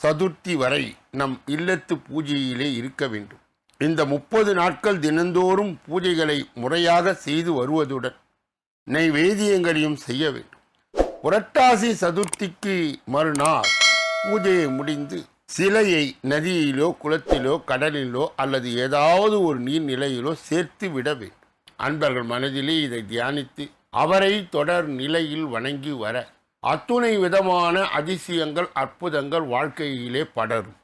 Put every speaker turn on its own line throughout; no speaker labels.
சதுர்த்தி வரை நம் இல்லத்து பூஜையிலே இருக்க வேண்டும். இந்த முப்பது நாட்கள் தினந்தோறும் பூஜைகளை முறையாக செய்து வருவதுடன் நெய்வேதியங்களையும் செய்ய வேண்டும். புரட்டாசி சதுர்த்திக்கு மறுநாள் பூஜையை முடிந்து சிலையை நதியிலோ குளத்திலோ கடலிலோ அல்லது ஏதாவது ஒரு நீர்நிலையிலோ சேர்த்து விட வேண்டும். அன்பர்கள் மனதிலே இதை தியானித்து அவரை தொடர் நிலையில் வணங்கி வர அத்துணை விதமான அதிசயங்கள் அற்புதங்கள் வாழ்க்கையிலே படரும்.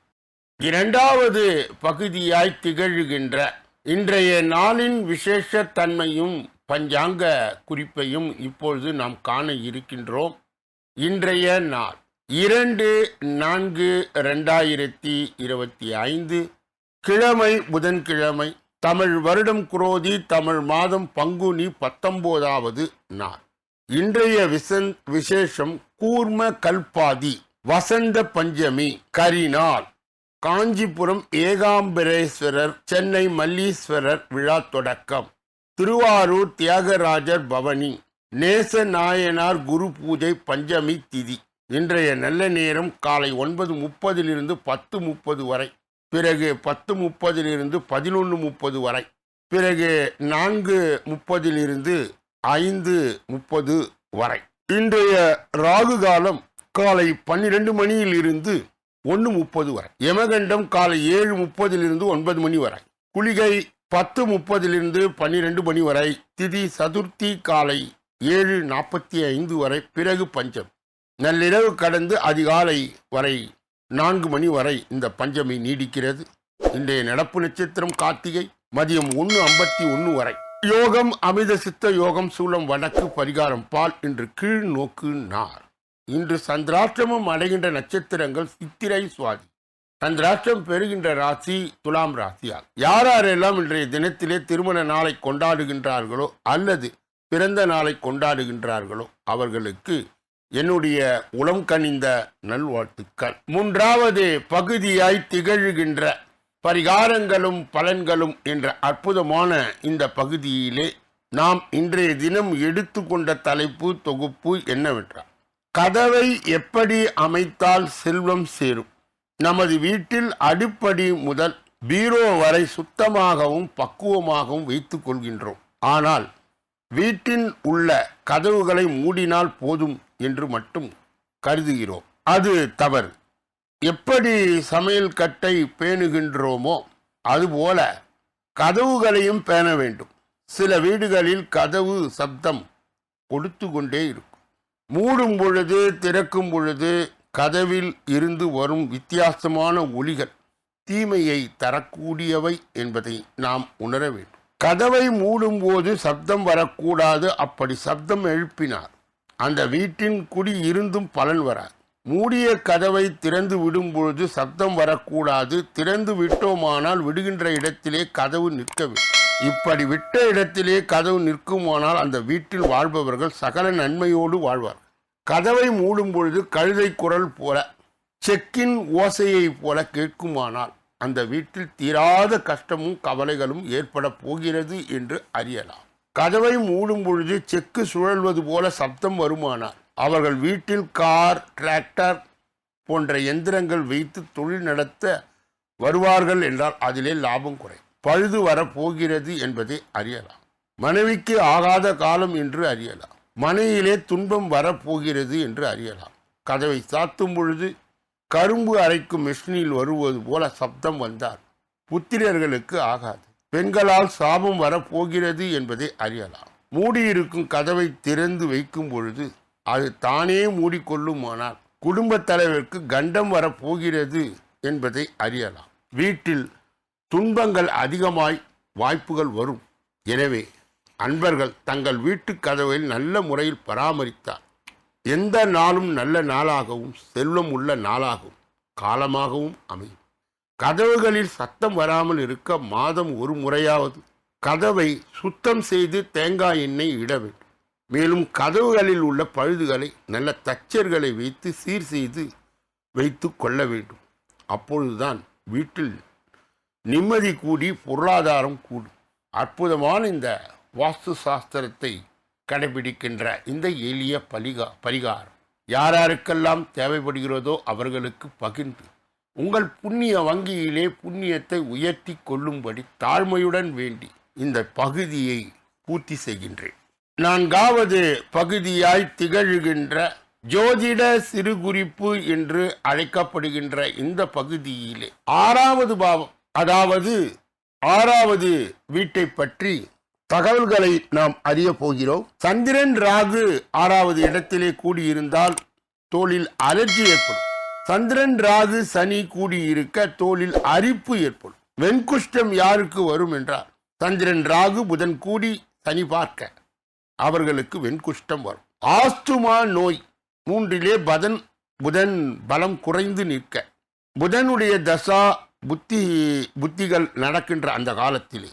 இரண்டாவது பகுதியாய் திகழ்கின்ற இன்றைய நாளின் விசேஷ தன்மையும் பஞ்சாங்க குறிப்பையும் இப்பொழுது நாம் காண இருக்கின்றோம். இன்றைய நாள் இரண்டு நான்கு ரெண்டாயிரத்தி இருபத்தி ஐந்து கிழமை புதன்கிழமை தமிழ் வருடம் குரோதி தமிழ் மாதம் பங்குனி பத்தொன்பதாவது நாள். இன்றைய விசன் விசேஷம் கூர்ம கல்பாதி வசந்த பஞ்சமி கரிநாள். காஞ்சிபுரம் ஏகாம்பரேஸ்வரர் சென்னை மல்லீஸ்வரர் விழா தொடக்கம். திருவாரூர் தியாகராஜர் பவனி நேச நாயனார் குரு பூஜை பஞ்சமி திதி. இன்றைய நல்ல நேரம் காலை ஒன்பது முப்பதிலிருந்து பத்து முப்பது வரை. பிறகு பத்து முப்பதிலிருந்து பதினொன்று முப்பது வரை. பிறகு நான்கு முப்பதிலிருந்து ஐந்து முப்பது வரை. இன்றைய ராகு காலம் காலை பன்னிரெண்டு மணியில் இருந்து ஒன்று முப்பது வரை. யமகண்டம் காலை ஏழு முப்பதிலிருந்து ஒன்பது மணி வரை. குளிகை பத்து முப்பதிலிருந்து பன்னிரெண்டு மணி வரை. திதி சதுர்த்தி காலை ஏழு நாற்பத்தி ஐந்து வரை. பிறகு பஞ்சம். நள்ளிரவு கடந்து அதிகாலை வரை நான்கு மணி வரை இந்த பஞ்சமி நீடிக்கிறது. இன்றைய நடப்பு நட்சத்திரம் கார்த்திகை மதியம் ஒன்று ஐம்பத்தி ஒன்று வரை. யோகம் அமித சித்த யோகம் சூலம் வடக்கு பரிகாரம் பால் இன்று கீழ் நோக்கு நார். இன்று சந்திராஷ்டிரமம் அடைகின்ற நட்சத்திரங்கள் சித்திரை சுவாதி. சந்திராஷ்டிரம் பெறுகின்ற ராசி துலாம் ராசியால். யார் யாரெல்லாம் இன்றைய தினத்திலே திருமண நாளை கொண்டாடுகின்றார்களோ அல்லது பிறந்த நாளை கொண்டாடுகின்றார்களோ அவர்களுக்கு என்னுடைய உளம் கனிந்த நல்வாழ்த்துக்கள். மூன்றாவது பகுதியாய் திகழ்கின்ற பரிகாரங்களும் பலன்களும் என்ற அற்புதமான இந்த பகுதியிலே நாம் இன்றைய தினம் எடுத்துக்கொண்ட தலைப்பு தொகுப்பு என்னவென்றால் கதவை எப்படி அமைத்தால் செல்வம் சேரும்? நமது வீட்டில் அடுப்படி முதல் பீரோ வரை சுத்தமாகவும் பக்குவமாகவும் வைத்துக் கொள்கின்றோம். ஆனால் வீட்டின் உள்ள கதவுகளை மூடினால் போதும் என்று மட்டும் கருதுகிறோம். அது தவறு. எப்படி சமையல் கட்டை பேணுகின்றோமோ அதுபோல கதவுகளையும் பேண வேண்டும். சில வீடுகளில் கதவு சப்தம் கொடுத்து கொண்டே இருக்கும். மூடும் பொழுது திறக்கும் பொழுது கதவில் இருந்து வரும் வித்தியாசமான ஒலிகள் தீமையை தரக்கூடியவை என்பதை நாம் உணர வேண்டும். கதவை மூடும்போது சப்தம் வரக்கூடாது. அப்படி சப்தம் எழுப்பினார் அந்த வீட்டின் குடி இருந்தும் பலன் வராது. மூடிய கதவை திறந்து விடும்பொழுது சப்தம் வரக்கூடாது. திறந்து விட்டோமானால் விடுகின்ற இடத்திலே கதவு நிற்க இப்படி விட்ட இடத்திலே கதவு நிற்குமானால் அந்த வீட்டில் வாழ்பவர்கள் சகல நன்மையோடு வாழ்வார் கதவை மூடும் பொழுது கழுதை குரல் போல செக்கின் ஓசையைப் போல கேட்குமானால் அந்த வீட்டில் தீராத கஷ்டமும் கவலைகளும் ஏற்பட போகிறது என்று அறியலாம். கதவை மூடும் பொழுது செக்கு சுழல்வது போல சப்தம் வருமானால் அவர்கள் வீட்டில் கார் டிராக்டர் போன்ற எந்திரங்கள் வைத்து தொழில் நடத்த வருவார்கள் என்றால் அதிலே லாபம் குறை. பழுது வரப்போகிறது என்பதை அறியலாம். மனைவிக்கு ஆகாத காலம் என்று அறியலாம். மனையிலே துன்பம் வரப்போகிறது என்று அறியலாம். கதவை சாத்தும் பொழுது கரும்பு அரைக்கும் மிஷினில் வருவது போல சப்தம் வந்தார் புத்திரர்களுக்கு ஆகாது. பெண்களால் சாபம் வரப்போகிறது என்பதை அறியலாம். மூடியிருக்கும் கதவை திறந்து வைக்கும் பொழுது அது தானே மூடிக்கொள்ளுமானால் குடும்பத் தலைவருக்கு கண்டம் வரப்போகிறது என்பதை அறியலாம். வீட்டில் துன்பங்கள் அதிகமாய் வாய்ப்புகள் வரும். எனவே அன்பர்கள் தங்கள் வீட்டு கதவை நல்ல முறையில் பராமரித்தார் எந்த நாளும் நல்ல நாளாகவும் செல்வம் உள்ள நாளாகவும் காலமாகவும் அமையும். கதவுகளில் சத்தம் வராமல் இருக்க மாதம் ஒரு முறையாவது கதவை சுத்தம் செய்து தேங்காய் எண்ணெய் இட வேண்டும். மேலும் கதவுகளில் உள்ள பழுதுகளை நல்ல தச்சர்களை வைத்து சீர் செய்து வைத்து கொள்ள வேண்டும். அப்பொழுதுதான் வீட்டில் நிம்மதி கூடி பொருளாதாரம் கூடும். அற்புதமான இந்த வாஸ்து சாஸ்திரத்தை கடைபிடிக்கின்ற இந்த எளிய பலிகா பரிகாரம் யார் யாருக்கெல்லாம் தேவைப்படுகிறதோ அவர்களுக்கு பகிர்ந்து உங்கள் புண்ணிய வங்கியிலே புண்ணியத்தை உயர்த்தி கொள்ளும்படி தாழ்மையுடன் வேண்டி இந்த பகுதியை பூர்த்தி செய்கின்றேன். நான்காவது பகுதியாய் திகழ்கின்ற ஜோதிட சிறுகுறிப்பு என்று அழைக்கப்படுகின்ற இந்த பகுதியிலே ஆறாவது பாவம் அதாவது ஆறாவது வீட்டை பற்றி தகவல்களை நாம் அறிய போகிறோம். சந்திரன் ராகு ஆறாவது இடத்திலே கூடியிருந்தால் தோளில் அலர்ஜி ஏற்படும். சந்திரன் ராகு சனி கூடியிருக்க தோளில் அரிப்பு ஏற்படும். வெண்குஷ்டம் யாருக்கு வரும் என்றால் சந்திரன் ராகு புதன் கூடி சனி பார்க்க. அவர்களுக்கு வெண்குஷ்டம் வரும். ஆஸ்துமா நோய் மூன்றிலே பதன் புதன் பலம் குறைந்து நிற்க. புதனுடைய தசா புத்தி புத்திகள் நடக்கின்ற அந்த காலத்திலே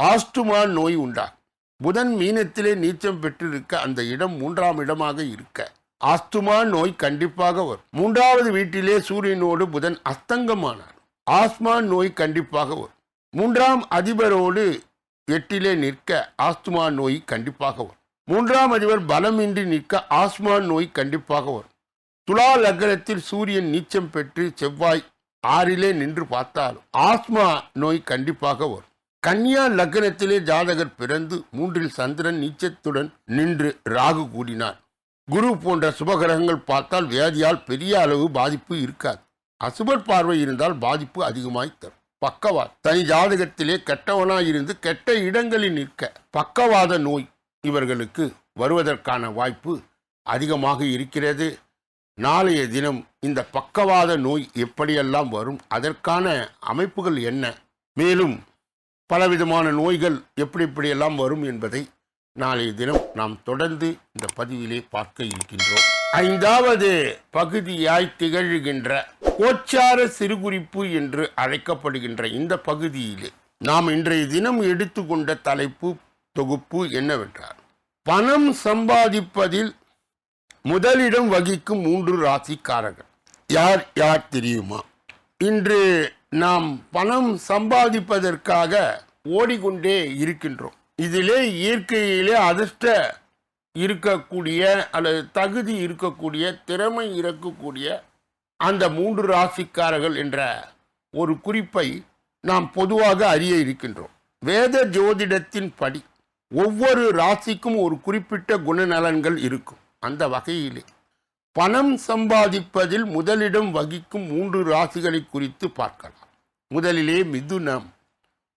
ஆஸ்துமா நோய் உண்டாகும். புதன் மீனத்திலே நீச்சம் பெற்றிருக்க அந்த இடம் மூன்றாம் இடமாக இருக்க. ஆஸ்துமா நோய் கண்டிப்பாக வரும். மூன்றாவது வீட்டிலே சூரியனோடு புதன் அஸ்தங்கமானார். ஆஸ்மா நோய் கண்டிப்பாக வரும். மூன்றாம் அதிபரோடு எட்டிலே நிற்க ஆஸ்துமா நோய் கண்டிப்பாக வரும். மூன்றாம் அதிபர் பலமின்றி நிற்க ஆஸ்மா நோய் கண்டிப்பாக வரும். துலா லக்னத்தில் சூரியன் நீச்சம் பெற்று செவ்வாய் ஆறிலே நின்று பார்த்தாலும் ஆஸ்மா நோய் கண்டிப்பாக வரும். கன்னியா லக்னத்திலே ஜாதகர் பிறந்து மூன்றில் சந்திரன் நீச்சத்துடன் நின்று ராகு கூடினார். குரு போன்ற சுபகிரகங்கள் பார்த்தால் வியாதியால் பெரிய அளவு பாதிப்பு இருக்காது. அசுபர் பார்வை இருந்தால் பாதிப்பு அதிகமாய் தரும். பக்கவாத் தனி ஜாதகத்திலே கெட்டவனாயிருந்து கெட்ட இடங்களில் நிற்க பக்கவாத நோய் இவர்களுக்கு வருவதற்கான வாய்ப்பு அதிகமாக இருக்கிறது. நாளைய தினம் இந்த பக்கவாத நோய் எப்படியெல்லாம் வரும் அதற்கான அமைப்புகள் என்ன? மேலும் பலவிதமான நோய்கள் எப்படி எப்படியெல்லாம் வரும் என்பதை நாளைய தினம் நாம் தொடர்ந்து இந்த பதிவிலே பார்க்க இருக்கின்றோம். ஐந்தாவது பகுதியாய் திகழ்கின்ற கோச்சார சிறுகுறிப்பு என்று அழைக்கப்படுகின்ற இந்த பகுதியிலே நாம் இன்றைய தினம் எடுத்துக்கொண்ட தலைப்பு தொகுப்பு என்னவென்றால் பணம் சம்பாதிப்பதில் முதலிடம் வகிக்கும் மூன்று ராசிக்காரர்கள். யார் யார் தெரியுமா? இன்று நாம் பணம் சம்பாதிப்பதற்காக ஓடிக்கொண்டே இருக்கின்றோம். இதிலே இயற்கையிலே அதிர்ஷ்ட இருக்கக்கூடிய அல்லது தகுதி இருக்கக்கூடிய திறமை இருக்கக்கூடிய அந்த மூன்று ராசிக்காரர்கள் என்ற ஒரு குறிப்பை நாம் பொதுவாக அறிய இருக்கின்றோம். வேத ஜோதிடத்தின் படி ஒவ்வொரு ராசிக்கும் ஒரு குறிப்பிட்ட குணநலன்கள் இருக்கும். அந்த வகையிலே பணம் சம்பாதிப்பதில் முதலிடம் வகிக்கும் மூன்று ராசிகளை குறித்து பார்க்கலாம். முதலிலே மிதுனம்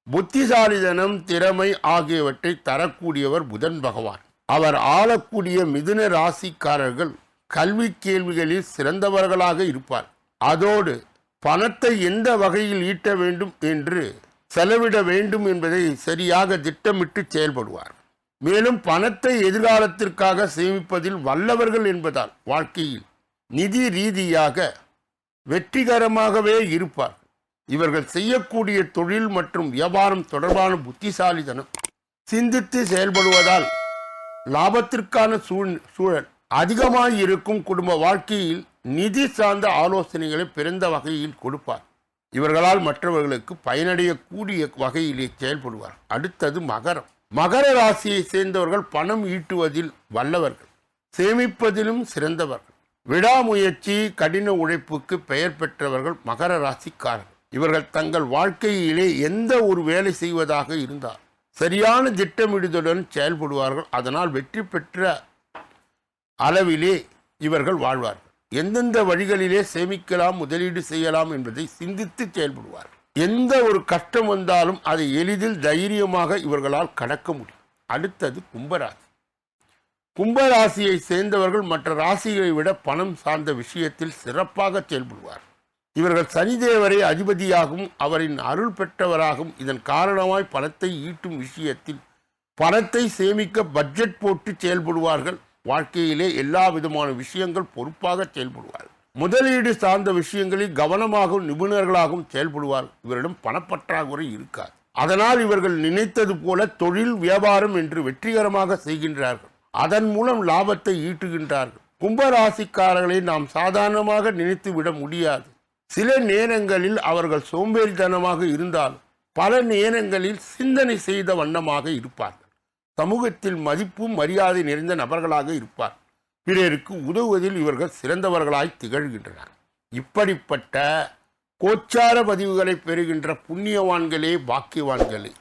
புத்திசாலிதனம் திறமை ஆகியவற்றை தரக்கூடியவர் புதன் பகவான். அவர் ஆளக்கூடிய மிதுன ராசிக்காரர்கள் கல்வி கேள்விகளில் சிறந்தவர்களாக இருப்பார். அதோடு பணத்தை எந்த வகையில் ஈட்ட வேண்டும் என்று செலவிட வேண்டும் என்பதை சரியாக திட்டமிட்டு செயல்படுவார். மேலும் பணத்தை எதிர்காலத்திற்காக சேமிப்பதில் வல்லவர்கள் என்பதால் வாழ்க்கையில் நிதி ரீதியாக வெற்றிகரமாகவே இருப்பார். இவர்கள் செய்யக்கூடிய தொழில் மற்றும் வியாபாரம் தொடர்பான புத்திசாலித்தனம் சிந்தித்து செயல்படுவதால் லாபத்திற்கான சூழ் சூழல் அதிகமாக இருக்கும் குடும்ப வாழ்க்கையில் நிதி சார்ந்த ஆலோசனைகளை பிறந்த வகையில் கொடுப்பார். இவர்களால் மற்றவர்களுக்கு பயனடையக்கூடிய வகையிலே செயல்படுவார். அடுத்தது மகரம். மகர ராசியை சேர்ந்தவர்கள் பணம் ஈட்டுவதில் வல்லவர்கள் சேமிப்பதிலும் சிறந்தவர்கள். விடாமுயற்சி கடின உழைப்புக்கு பெயர் பெற்றவர்கள் மகர ராசிக்காரர்கள். இவர்கள் தங்கள் வாழ்க்கையிலே எந்த ஒரு வேலை செய்வதாக இருந்தால் சரியான திட்டமிடுதலுடன் செயல்படுவார்கள். அதனால் வெற்றி பெற்ற அளவிலே இவர்கள் வாழ்வார்கள். எந்தெந்த வழிகளிலே சேமிக்கலாம் முதலீடு செய்யலாம் என்பதை சிந்தித்து செயல்படுவார் எந்த ஒரு கஷ்டம் வந்தாலும் அதை எளிதில் தைரியமாக இவர்களால் கடக்க முடியும். அடுத்தது கும்பராசி. கும்பராசியை சேர்ந்தவர்கள் மற்ற ராசிகளை விட பணம் சார்ந்த விஷயத்தில் சிறப்பாக செயல்படுவார் இவர்கள் சனிதேவரை அதிபதியாகவும் அவரின் அருள் பெற்றவராகவும் இதன் காரணமாய் பணத்தை ஈட்டும் விஷயத்தில் பணத்தை சேமிக்க பட்ஜெட் போட்டு செயல்படுவார்கள். வாழ்க்கையிலே எல்லா விதமான விஷயங்கள் பொறுப்பாக செயல்படுவார்கள். முதலீடு சார்ந்த விஷயங்களில் கவனமாகவும் நிபுணர்களாகவும் செயல்படுவார். இவரிடம் பணப்பற்றாக்குறை இருக்காது. அதனால் இவர்கள் நினைத்தது போல தொழில் வியாபாரம் என்று வெற்றிகரமாக செய்கின்றார்கள். அதன் மூலம் லாபத்தை ஈட்டுகின்றார்கள். கும்பராசிக்காரர்களை நாம் சாதாரணமாக நினைத்து விட முடியாது. சில நேரங்களில் அவர்கள் சோம்பேறித்தனமாக இருந்தாலும் பல நேரங்களில் சிந்தனை செய்த வண்ணமாக இருப்பார்கள். சமூகத்தில் மதிப்பும் மரியாதை நிறைந்த நபர்களாக இருப்பார். பிறருக்கு உதவுவதில் இவர்கள் சிறந்தவர்களாய் திகழ்கின்றனர். இப்படிப்பட்ட கோச்சார பதிவுகளை பெறுகின்ற புண்ணியவான்களே பாக்கியவான்களே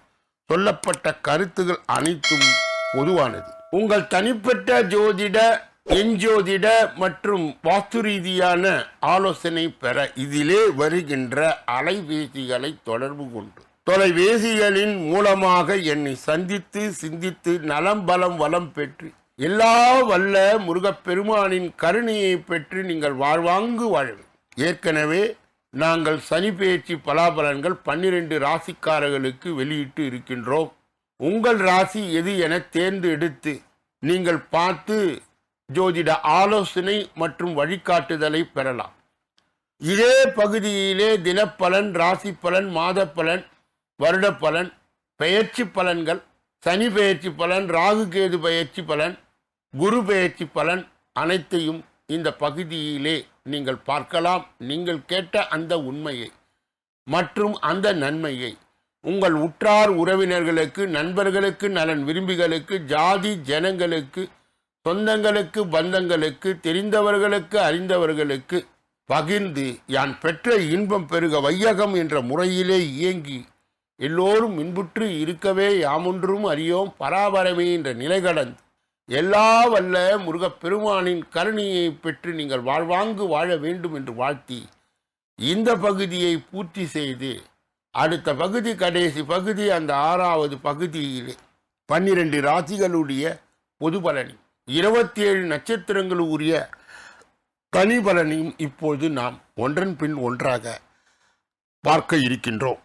சொல்லப்பட்ட கருத்துகள் அனைத்தும் பொதுவானது. உங்கள் தனிப்பட்ட ஜோதிட எஞ்சோதிட மற்றும் வாஸ்து ரீதியான ஆலோசனை பெற இதிலே வருகின்ற அலைபேசிகளை தொடர்பு கொண்டு. தொலைபேசிகளின் மூலமாக என்னை சந்தித்து சிந்தித்து நலம் பலம் வளம் பெற்று எல்லா வல்ல முருகப்பெருமானின் கருணையை பெற்று நீங்கள் வாழ்வாங்கு வாழவே ஏற்கனவே நாங்கள் சனி பெயர்ச்சி பலாபலன்கள் பன்னிரண்டு ராசிக்காரர்களுக்கு வெளியிட்டு இருக்கின்றோம். உங்கள் ராசி எது என தேர்ந்தெடுத்து நீங்கள் பார்த்து ஜோதிட ஆலோசனை மற்றும் வழிகாட்டுதலை பெறலாம். இதே பகுதியிலே தினப்பலன் ராசி பலன் மாத பலன் வருட பலன் பெயர்ச்சி பலன்கள் சனி பெயர்ச்சி பலன் ராகு கேது பெயர்ச்சி பலன் குரு பெயர்ச்சி பலன் அனைத்தையும் இந்த பகுதியிலே நீங்கள் பார்க்கலாம். நீங்கள் கேட்ட அந்த உண்மையை மற்றும் அந்த நன்மையை உங்கள் உற்றார் உறவினர்களுக்கு நண்பர்களுக்கு நலன் விரும்பிகளுக்கு ஜாதி ஜனங்களுக்கு சொந்தங்களுக்கு பந்தங்களுக்கு தெரிந்தவர்களுக்கு அறிந்தவர்களுக்கு பகிர்ந்து யான் பெற்ற இன்பம் பெருக வையகம் என்ற முறையிலே இயங்கி எல்லோரும் இன்புற்று இருக்கவே யாமொன்றும் அறியோம் பராபரமே என்ற நிலை கடந்து எல்லா வல்ல முருகப்பெருமானின் கருணையை பெற்று நீங்கள் வாழ்வாங்கு வாழ வேண்டும் என்று வாழ்த்தி இந்த பகுதியை பூர்த்தி செய்து அடுத்த பகுதி கடைசி பகுதி அந்த ஆறாவது பகுதியிலே பன்னிரண்டு ராசிகளுடைய பொது பலனி இருபத்தி ஏழு நட்சத்திரங்கள் உரிய தனி பலனையும் இப்பொழுது நாம் ஒன்றன் பின் ஒன்றாக பார்க்க இருக்கின்றோம்.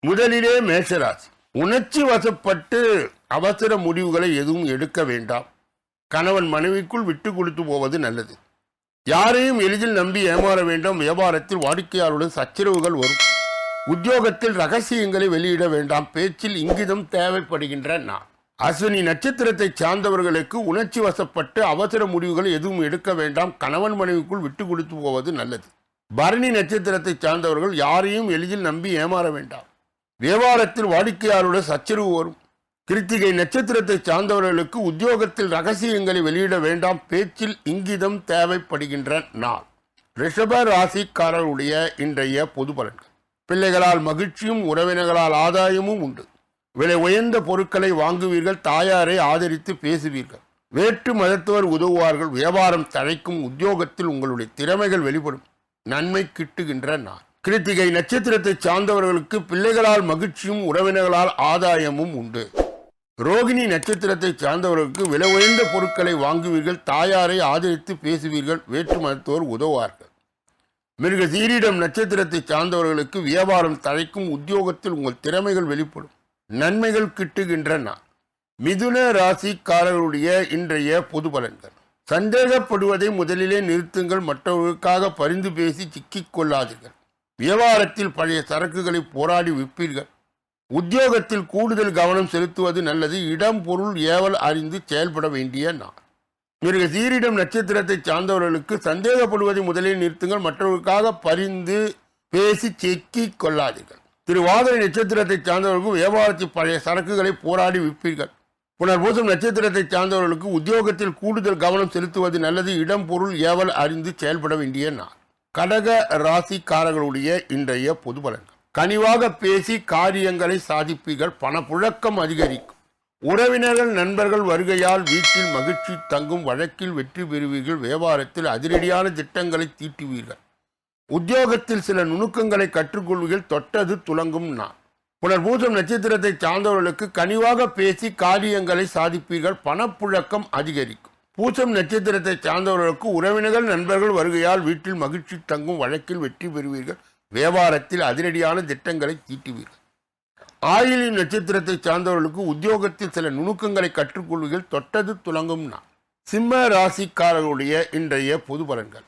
முதலிலே மேஷராசி. உணர்ச்சி வசப்பட்டு அவசர முடிவுகளை எதுவும் எடுக்க வேண்டாம். கணவன் மனைவிக்குள் விட்டு கொடுத்து போவது நல்லது. யாரையும் எளிதில் நம்பி ஏமாற வேண்டாம். வியாபாரத்தில் வாடிக்கையாளருடன் சச்சரவுகள் வரும். உத்தியோகத்தில் ரகசியங்களை வெளியிட வேண்டாம். பேச்சில் இங்கிதம் தேவைப்படுகின்ற நான். அஸ்வினி நட்சத்திரத்தை சார்ந்தவர்களுக்கு உணர்ச்சி வசப்பட்டு அவசர முடிவுகள் எதுவும் எடுக்க வேண்டாம். கணவன் மனைவிக்குள் விட்டு கொடுத்து போவது நல்லது. பரணி நட்சத்திரத்தை சார்ந்தவர்கள் யாரையும் எளிதில் நம்பி ஏமாற வேண்டாம். வியாபாரத்தில் வாடிக்கையாளருடன் சச்சரவு வரும். கிருத்திகை நட்சத்திரத்தை சார்ந்தவர்களுக்கு உத்தியோகத்தில் ரகசியங்களை வெளியிட வேண்டாம். பேச்சில் இங்கிதம் தேவைப்படுகின்ற நாள். ரிஷப ராசிக்காரருடைய இன்றைய பொது பலன்கள். பிள்ளைகளால் மகிழ்ச்சியும் உறவினர்களால் ஆதாயமும் உண்டு. விலை உயர்ந்த பொருட்களை வாங்குவீர்கள் தாயாரை ஆதரித்து பேசுவீர்கள். வேற்று மதத்தவர் உதவுவார்கள் வியாபாரம் தழைக்கும் உத்தியோகத்தில் உங்களுடைய திறமைகள் வெளிப்படும். நன்மை கிட்டுகின்ற நான் கிருத்திகை நட்சத்திரத்தை சார்ந்தவர்களுக்கு பிள்ளைகளால் மகிழ்ச்சியும் உறவினர்களால் ஆதாயமும் உண்டு. ரோகிணி நட்சத்திரத்தை சார்ந்தவர்களுக்கு விலை உயர்ந்த பொருட்களை வாங்குவீர்கள் தாயாரை ஆதரித்து பேசுவீர்கள் வேற்று மதத்தோர் உதவார்கள் மிருக சீரிடம் நட்சத்திரத்தை சார்ந்தவர்களுக்கு வியாபாரம் தழைக்கும் உத்தியோகத்தில் உங்கள் திறமைகள் வெளிப்படும். நன்மைகள் கிட்டுகின்ற நாள் மிதுன ராசிக்காரர்களுடைய இன்றைய பொது பலன்கள். சந்தேகப்படுவதை முதலிலே நிறுத்துங்கள் மற்றவர்களுக்காக பரிந்து பேசி சிக்கிக் கொள்ளாதீர்கள். வியாபாரத்தில் பழைய சரக்குகளை போராடி விற்பீர்கள். உத்தியோகத்தில் கூடுதல் கவனம் செலுத்துவது நல்லது. இடம் பொருள் ஏவல் அறிந்து செயல்பட வேண்டிய நாள். மிருக சீரிடம் நட்சத்திரத்தை சார்ந்தவர்களுக்கு சந்தேகப்படுவதை முதலில் நிறுத்துங்கள் மற்றவர்களுக்காக பரிந்து பேசி செக்கிக் கொள்ளாதீர்கள். திருவாதிரை நட்சத்திரத்தை சார்ந்தவர்களுக்கு வியாபாரத்தில் பழைய சரக்குகளை போராடி விற்பீர்கள். புனர்பூசம் நட்சத்திரத்தை சார்ந்தவர்களுக்கு உத்தியோகத்தில் கூடுதல் கவனம் செலுத்துவது நல்லது. இடம் பொருள் ஏவல் அறிந்து செயல்பட வேண்டிய நாள். கடக ராசிக்காரர்களுடைய இன்றைய பொது பலன்கள். கனிவாக பேசி காரியங்களை சாதிப்பீர்கள். பணப்புழக்கம் அதிகரிக்கும். உறவினர்கள் நண்பர்கள் வருகையால் வீட்டில் மகிழ்ச்சி தங்கும். வழக்கில் வெற்றி பெறுவீர்கள். வியாபாரத்தில் அதிரடியான திட்டங்களை தீட்டுவீர்கள். உத்தியோகத்தில் சில நுணுக்கங்களை கற்றுக்கொள்வீர்கள் தொட்டது துலங்கும் நான். புனர்பூசம் நட்சத்திரத்தை சார்ந்தவர்களுக்கு கனிவாக பேசி காரியங்களை சாதிப்பீர்கள். பணப்புழக்கம் அதிகரிக்கும். பூசம் நட்சத்திரத்தை சார்ந்தவர்களுக்கு உறவினர்கள் நண்பர்கள் வருகையால் வீட்டில் மகிழ்ச்சி தங்கும் வழக்கில் வெற்றி பெறுவீர்கள். வியாபாரத்தில் அதிரடியான திட்டங்களை தீட்டுவீர்கள். ஆயிலி நட்சத்திரத்தை சார்ந்தவர்களுக்கு உத்தியோகத்தில் சில நுணுக்கங்களை கற்றுக்கொள்வதில் தொட்டது துலங்கும் நான். சிம்ம ராசிக்காரர்களுடைய இன்றைய பொது பலன்கள்.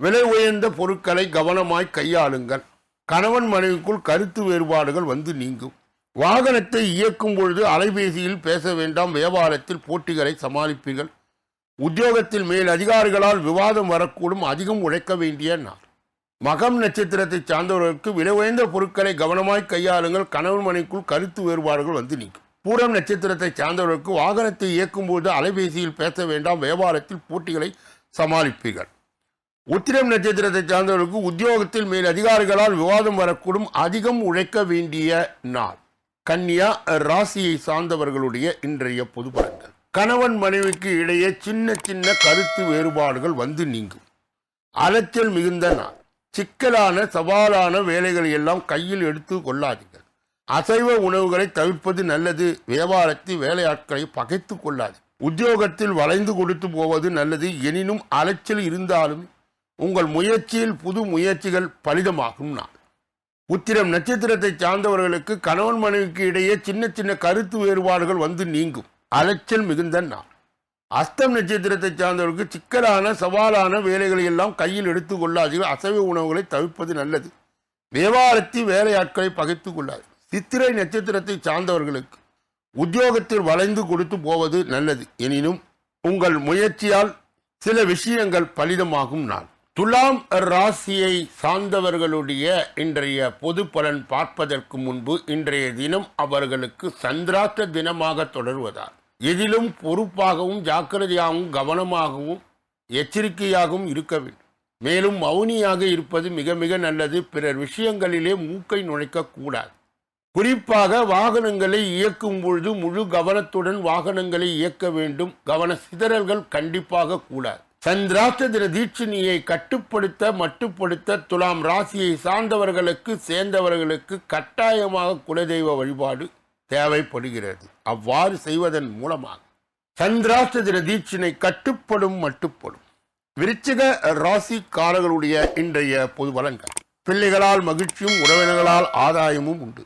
விலை உயர்ந்த பொருட்களை கவனமாய் கையாளுங்கள். கணவன் மனைவிக்குள் கருத்து வேறுபாடுகள் வந்து நீங்கும். வாகனத்தை இயக்கும் பொழுது அலைபேசியில் பேச வேண்டாம் வியாபாரத்தில் போட்டிகளை சமாளிப்பீர்கள். உத்தியோகத்தில் மேல் அதிகாரிகளால் விவாதம் வரக்கூடும் அதிகம் உழைக்க வேண்டிய நாள். மகம் நட்சத்திரத்தை சார்ந்தவர்களுக்கு விலை உயர்ந்த பொருட்களை கவனமாய் கையாளுங்கள் கணவன் மனைவிக்குள் கருத்து வேறுபாடுகள் வந்து நீங்கும். பூரம் நட்சத்திரத்தை சார்ந்தவர்களுக்கு வாகனத்தை இயக்கும்போது அலைபேசியில் பேச வேண்டாம் வியாபாரத்தில் போட்டிகளை சமாளிப்பீர்கள். உத்திரம் நட்சத்திரத்தை சார்ந்தவர்களுக்கு உத்தியோகத்தில் மேல் அதிகாரிகளால் விவாதம் வரக்கூடும் அதிகம் உழைக்க வேண்டிய நாள். கன்னியா ராசியை சார்ந்தவர்களுடைய இன்றைய பொது பலன்கள். கணவன் மனைவிக்கு இடையே சின்ன சின்ன கருத்து வேறுபாடுகள் வந்து நீங்கும். அலைச்சல் மிகுந்த நாள். சிக்கலான சவாலான வேலைகளை எல்லாம் கையில் எடுத்து கொள்ளாதீர்கள். அசைவ உணவுகளை தவிர்ப்பது நல்லது. வியாபாரத்தில் வேலையாட்களை பகைத்து கொள்ளாது உத்தியோகத்தில் வளைந்து கொடுத்து போவது நல்லது. எனினும் அலைச்சல் இருந்தாலும் உங்கள் முயற்சியில் புது முயற்சிகள் பலிதமாகும் நான். உத்திரம் நட்சத்திரத்தை சார்ந்தவர்களுக்கு கணவன் மனைவிக்கு இடையே சின்ன சின்ன கருத்து வேறுபாடுகள் வந்து நீங்கும். அலைச்சல் மிகுந்த நாள் அஸ்தம் நட்சத்திரத்தை சார்ந்தவர்களுக்கு சிக்கலான சவாலான வேலைகளை எல்லாம் கையில் எடுத்துக்கொள்ளாதீர்கள் அசைவ உணவுகளை தவிர்ப்பது நல்லது. வியாபாரத்தில் வேலையாட்களை பகைத்து கொள்ளாது. சித்திரை நட்சத்திரத்தை சார்ந்தவர்களுக்கு உத்தியோகத்தில் வளைந்து கொடுத்து போவது நல்லது. எனினும் உங்கள் முயற்சியால் சில விஷயங்கள் பலிதமாகும் நாள் துலாம் ராசியை சார்ந்தவர்களுடைய இன்றைய பொது பலன் பார்ப்பதற்கு முன்பு இன்றைய தினம் அவர்களுக்கு சந்திராத்த தினமாக தொடர்வதால் எதிலும் பொறுப்பாகவும் ஜாக்கிரதையாகவும் கவனமாகவும் எச்சரிக்கையாகவும் இருக்க வேண்டும். மேலும் மௌனியாக இருப்பது மிக மிக நல்லது. பிறர் விஷயங்களிலே மூக்கை நுழைக்கக்கூடாது குறிப்பாக வாகனங்களை இயக்கும் பொழுது முழு கவனத்துடன் வாகனங்களை இயக்க வேண்டும். கவன சிதறல்கள் கண்டிப்பாக கூடாது. சந்திராஷ்ட தின தீட்சணியை கட்டுப்படுத்த மட்டுப்படுத்த துலாம் ராசியை சார்ந்தவர்களுக்கு சேர்ந்தவர்களுக்கு கட்டாயமாக குலதெய்வ வழிபாடு தேவைப்படுகிறது. அவ்வாறு செய்வதன் மூலமாக சந்திராஷ்ட தின தீட்சணை கட்டுப்படும் மட்டுப்படும். விருச்சிக ராசிக்காரர்களுடைய இன்றைய பொது பலன்கள் பிள்ளைகளால் மகிழ்ச்சியும் உறவினர்களால் ஆதாயமும் உண்டு.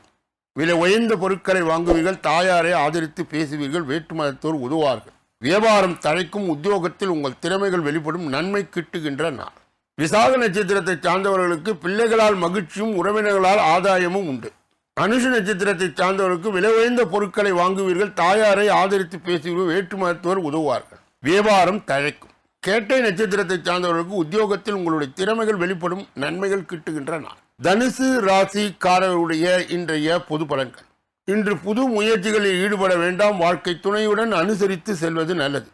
விலை உயர்ந்த பொருட்களை வாங்குவீர்கள் தாயாரை ஆதரித்து பேசுவீர்கள் வேற்று மதத்தோர் உதவார்கள் வியாபாரம் தழைக்கும் உத்தியோகத்தில் உங்கள் திறமைகள் வெளிப்படும் நன்மை கிட்டுகின்ற நாள். விசாக நட்சத்திரத்தை சார்ந்தவர்களுக்கு பிள்ளைகளால் மகிழ்ச்சியும் உறவினர்களால் ஆதாயமும் உண்டு. அனுஷ நட்சத்திரத்தை சார்ந்தவர்களுக்கு விலை உயர்ந்த பொருட்களை வாங்குவீர்கள் தாயாரை ஆதரித்து பேசுவீர்கள் வேற்று மருத்துவர் உதவுவார்கள். வியாபாரம் தழைக்கும். கேட்டை நட்சத்திரத்தை சார்ந்தவர்களுக்கு உத்தியோகத்தில் உங்களுடைய திறமைகள் வெளிப்படும் நன்மைகள் கிட்டுகின்ற நாள். தனுசு ராசிக்காரருடைய இன்றைய பொது பலன்கள். இன்று புது முயற்சிகளில் ஈடுபட வேண்டாம். வாழ்க்கை துணையுடன் அனுசரித்து செல்வது நல்லது.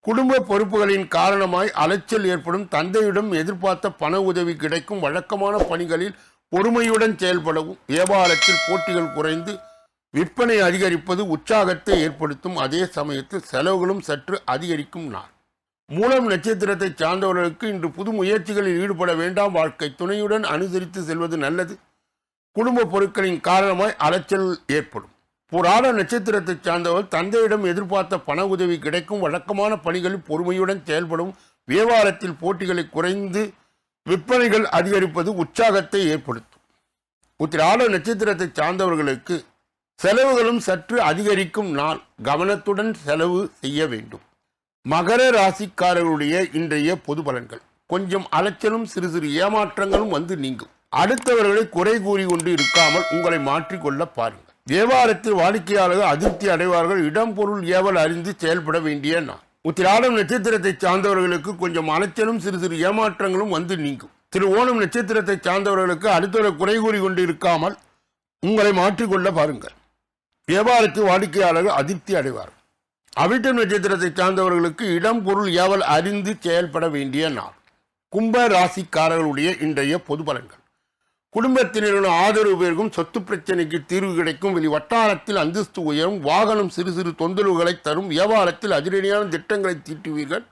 குடும்ப பொறுப்புகளின் காரணமாய் அலைச்சல் ஏற்படும். தந்தையிடம் எதிர்பார்த்த பண உதவி கிடைக்கும். வழக்கமான பணிகளில் பொறுமையுடன் செயல்படவும். வியாபாரத்தில் போட்டிகள் குறைந்து விற்பனை அதிகரிப்பது உற்சாகத்தை ஏற்படுத்தும். அதே சமயத்தில் செலவுகளும் சற்று அதிகரிக்கும் நாள். மூலம் நட்சத்திரத்தை சார்ந்தவர்களுக்கு இன்று புது முயற்சிகளில் ஈடுபட வேண்டாம். வாழ்க்கை துணையுடன் அனுசரித்து செல்வது நல்லது. குடும்ப பொருட்களின் காரணமாய் அலைச்சல் ஏற்படும். புராண நட்சத்திரத்தை சார்ந்தவர் தந்தையிடம் எதிர்பார்த்த பண உதவி கிடைக்கும். வழக்கமான பணிகளில் பொறுமையுடன் செயல்படும். வியாபாரத்தில் போட்டிகளை குறைந்து விற்பனைகள் அதிகரிப்பது உற்சாகத்தை ஏற்படுத்தும். உத்திராட நட்சத்திரத்தை சார்ந்தவர்களுக்கு செலவுகளும் சற்று அதிகரிக்கும் நாள். கவனத்துடன் செலவு செய்ய வேண்டும். மகர ராசிக்காரர்களுடைய இன்றைய பொது பலன்கள். கொஞ்சம் அலைச்சலும் சிறு சிறு ஏமாற்றங்களும் வந்து நீங்கும். அடுத்தவர்களை குறை கூறி கொண்டு இருக்காமல் உங்களை மாற்றிக்கொள்ள பாருங்கள். வியாபாரத்தில் வாடிக்கையாளர்கள் அதிருப்தி அடைவார்கள். இடம் பொருள் ஏவல் அறிந்து செயல்பட வேண்டிய நாள். உத்திராடம் நட்சத்திரத்தை சார்ந்தவர்களுக்கு கொஞ்சம் அலைச்சலும் சிறு சிறு ஏமாற்றங்களும் வந்து நீங்கும். திரு ஓணம் நட்சத்திரத்தை சார்ந்தவர்களுக்கு அடுத்தவரை குறை கூறி கொண்டு இருக்காமல் உங்களை மாற்றிக்கொள்ள பாருங்கள். வியாபாரத்தில் வாடிக்கையாளர்கள் அதிருப்தி அடைவார்கள். அவிட்டம் நட்சத்திரத்தை சார்ந்தவர்களுக்கு இடம் பொருள் ஏவல் அறிந்து செயல்பட வேண்டிய நாள். கும்ப ராசிக்காரர்களுடைய இன்றைய பொது பலன்கள். குடும்பத்தினரின் ஆதரவு பெருகும் சொத்து பிரச்சனைக்கு தீர்வு கிடைக்கும். வெளி வட்டாரத்தில் அந்தஸ்து உயரும் வாகனம் சிறு சிறு தொந்தரவுகளை தரும் வியாபாரத்தில் அதிரடியான திட்டங்களை தீட்டுவீர்கள்.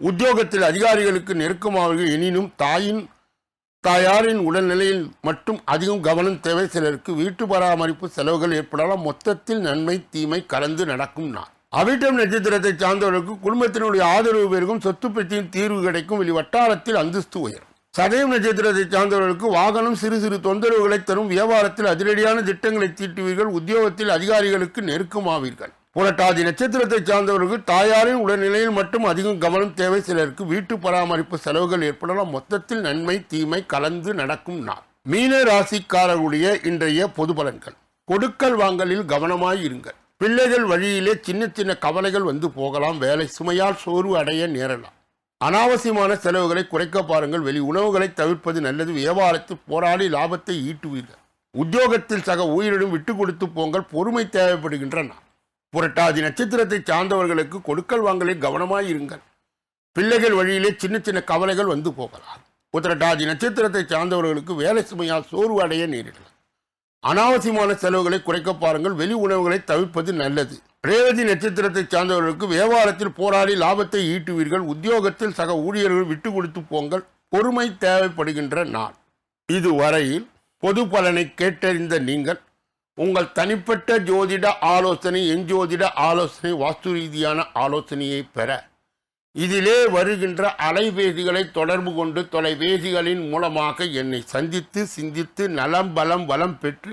உத்தியோகத்தில் அதிகாரிகளுக்கு நெருக்கமாவீர்கள். எனினும் தாயின் தாயாரின் உடல்நிலையில் மட்டும் அதிகம் கவனம் தேவை. சிலருக்கு வீட்டு பராமரிப்பு செலவுகள் ஏற்படலாம். மொத்தத்தில் நன்மை தீமை கலந்து நடக்கும் நான் அவிட்டம் நட்சத்திரத்தை சார்ந்தவர்களுக்கு குடும்பத்தினுடைய ஆதரவு பெருகும் சொத்து பிரச்சனையின் தீர்வு கிடைக்கும். வெளி வட்டாரத்தில் அந்தஸ்து உயரும். சதயம் நட்சத்திரத்தை சார்ந்தவர்களுக்கு வாகனம் சிறு சிறு தொந்தரவுகளை தரும் வியாபாரத்தில் அதிரடியான திட்டங்களை தீட்டுவீர்கள். உத்தியோகத்தில் அதிகாரிகளுக்கு நெருக்கமாவீர்கள். புரட்டாதி நட்சத்திரத்தை சார்ந்தவர்களுக்கு தாயாரின் உடல்நிலையில் மட்டும் அதிகம் கவனம் தேவை. சிலருக்கு வீட்டு பராமரிப்பு செலவுகள் ஏற்படலாம். மொத்தத்தில் நன்மை தீமை கலந்து நடக்கும் நாள். மீன ராசிக்காரர்களுடைய இன்றைய பொது பலன்கள். கொடுக்கல் வாங்கலில் கவனமாய் இருங்கள். பிள்ளைகள் வழியிலே சின்ன சின்ன கவலைகள் வந்து போகலாம். வேலை சுமையால் சோர்வு அடைய நேரலாம். அனாவசியமான செலவுகளை குறைக்க பாருங்கள். வெளி உணவுகளை தவிர்ப்பது நல்லது. வியாபாரத்தில் போராடி லாபத்தை ஈட்டுவீர்கள். உத்தியோகத்தில் சக உயிரிடம் விட்டு கொடுத்து போங்கள். பொறுமை தேவைப்படுகின்றன. புரட்டாதி நட்சத்திரத்தை சார்ந்தவர்களுக்கு கொடுக்கல் வாங்கலில் கவனமாய் இருங்கள். பிள்ளைகள் வழியிலே சின்ன சின்ன கவலைகள் வந்து போகலாம். உத்திரட்டாதி நட்சத்திரத்தை சார்ந்தவர்களுக்கு வேலை சுமையால் சோர்வு அடைய நேரிடலாம். அனாவசியமான செலவுகளை குறைக்க பாருங்கள். வெளி உணவுகளை தவிர்ப்பது நல்லது. ரேவதி நட்சத்திரத்தை சார்ந்தவர்களுக்கு வியாபாரத்தில் போராடி லாபத்தை ஈட்டுவீர்கள். உத்தியோகத்தில் சக ஊழியர்கள் விட்டு கொடுத்து போங்கள். பொறுமை தேவைப்படுகின்ற நாள். இதுவரையில் பொது பலனை கேட்டறிந்த நீங்கள் உங்கள் தனிப்பட்ட ஜோதிட ஆலோசனை என் ஜோதிட ஆலோசனை வாஸ்து ரீதியான ஆலோசனையை பெற. இதிலே வருகின்ற அலைபேசிகளை தொடர்பு கொண்டு தொலைபேசிகளின் மூலமாக என்னை சந்தித்து சிந்தித்து நலம் பலம் வளம் பெற்று